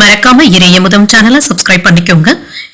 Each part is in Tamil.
மறக்காம இறையமுதம் சேனலை சப்ஸ்கிரைப் பண்ணிக்கோங்க.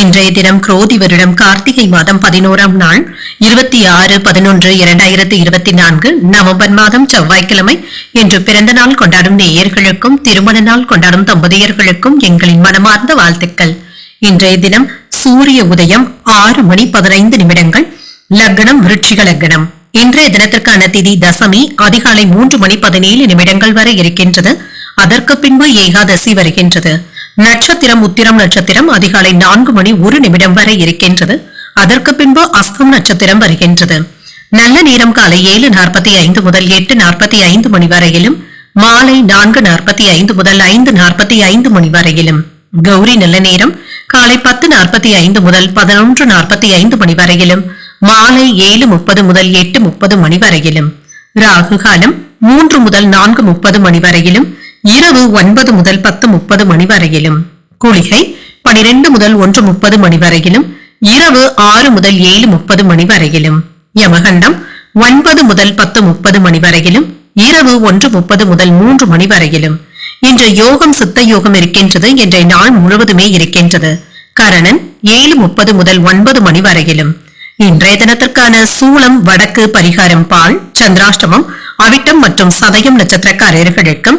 இன்றைய தினம் குரோதி வருடம் கார்த்திகை மாதம் பதினோராம் நாள் இருபத்தி ஆறு பதினொன்று இரண்டாயிரத்தி இருபத்தி நான்கு நவம்பர் மாதம் செவ்வாய்க்கிழமை. இன்று பிறந்த நாள் கொண்டாடும் நேயர்களுக்கும் திருமண நாள் கொண்டாடும் தம்பதியர்களுக்கும் எங்களின் மனமார்ந்த வாழ்த்துக்கள். இன்றைய தினம் சூரிய உதயம் ஆறு மணி பதினைந்து நிமிடங்கள் லக்னம் விருட்சிக லக்னம். இன்றைய தினத்திற்கான திதி தசமி அதிகாலை மூன்று மணி பதினேழு நிமிடங்கள் வரை இருக்கின்றது. அதற்கு பின்பு ஏகாதசி வருகின்றது. நட்சத்திரம் உத்திரம் நட்சத்திரம் அதிகாலை நான்கு மணி ஒரு நிமிடம் வரை இருக்கின்றது. அதற்கு பின்பு அஸ்தம் நட்சத்திரம் வருகின்றது. நல்ல நேரம் காலை ஏழு நாற்பத்தி ஐந்து முதல் எட்டு நாற்பத்தி ஐந்து மணி வரையிலும் மாலை நான்கு நாற்பத்தி ஐந்து முதல் ஐந்து நாற்பத்தி ஐந்து மணி வரையிலும். கௌரி நல்ல நேரம் காலை பத்து நாற்பத்தி ஐந்து முதல் பதினொன்று நாற்பத்தி ஐந்து மணி வரையிலும் மாலை ஏழு முப்பது முதல் எட்டு முப்பது மணி வரையிலும். ராகு காலம் மூன்று முதல் நான்கு முப்பது மணி வரையிலும் இரவு ஒன்பது முதல் பத்து முப்பது மணி வரையிலும். குளிகை பனிரெண்டு முதல் ஒன்று முப்பது மணி வரையிலும். இரவு ஆறு முதல் ஏழு முப்பது மணி வரையிலும். யமகண்டம் ஒன்பது முதல் பத்து முப்பது மணி வரையிலும். இரவு ஒன்று முப்பது முதல் மூன்று மணி வரையிலும். இன்று யோகம் சித்த யோகம் இருக்கின்றது. இன்றைய நாள் முழுவதுமே இருக்கின்றது. கரணன் ஏழு முப்பது முதல் ஒன்பது மணி வரையிலும். இன்றைய தினத்திற்கான சூளம் வடக்கு பரிகாரம் பால் சந்திராஷ்டமம் அவிட்டம் மற்றும் சதயம் நட்சத்திரக்காரர்களுக்கும்